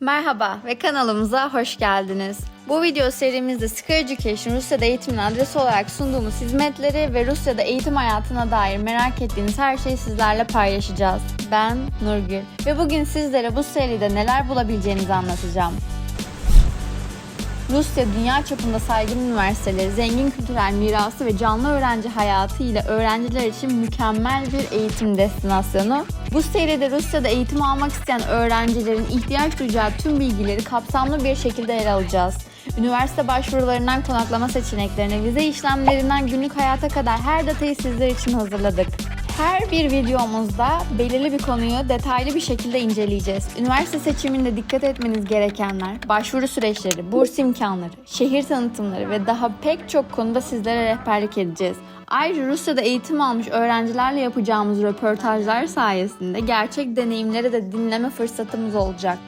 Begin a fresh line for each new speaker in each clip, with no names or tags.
Merhaba ve kanalımıza hoş geldiniz. Bu video serimizde Sky Education Rusya'da eğitimin adresi olarak sunduğumuz hizmetleri ve Rusya'da eğitim hayatına dair merak ettiğiniz her şeyi sizlerle paylaşacağız. Ben Nurgül ve bugün sizlere bu seride neler bulabileceğinizi anlatacağım. Rusya dünya çapında saygın üniversiteleri, zengin kültürel mirası ve canlı öğrenci hayatı ile öğrenciler için mükemmel bir eğitim destinasyonu. Bu seride Rusya'da eğitim almak isteyen öğrencilerin ihtiyaç duyacağı tüm bilgileri kapsamlı bir şekilde ele alacağız. Üniversite başvurularından konaklama seçeneklerine, vize işlemlerinden günlük hayata kadar her detayı sizler için hazırladık. Her bir videomuzda belirli bir konuyu detaylı bir şekilde inceleyeceğiz. Üniversite seçiminde dikkat etmeniz gerekenler, başvuru süreçleri, burs imkanları, şehir tanıtımları ve daha pek çok konuda sizlere rehberlik edeceğiz. Ayrıca Rusya'da eğitim almış öğrencilerle yapacağımız röportajlar sayesinde gerçek deneyimleri de dinleme fırsatımız olacak.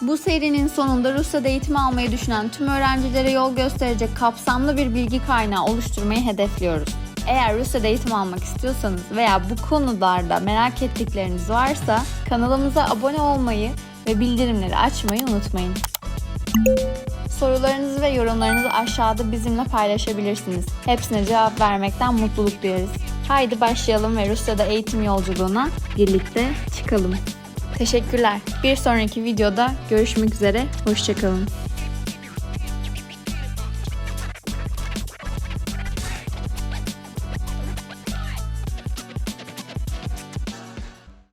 Bu serinin sonunda Rusya'da eğitim almayı düşünen tüm öğrencilere yol gösterecek kapsamlı bir bilgi kaynağı oluşturmayı hedefliyoruz. Eğer Rusya'da eğitim almak istiyorsanız veya bu konularda merak ettikleriniz varsa kanalımıza abone olmayı ve bildirimleri açmayı unutmayın. Sorularınızı ve yorumlarınızı aşağıda bizimle paylaşabilirsiniz. Hepsine cevap vermekten mutluluk duyarız. Haydi başlayalım ve Rusya'da eğitim yolculuğuna birlikte çıkalım. Teşekkürler. Bir sonraki videoda görüşmek üzere. Hoşçakalın.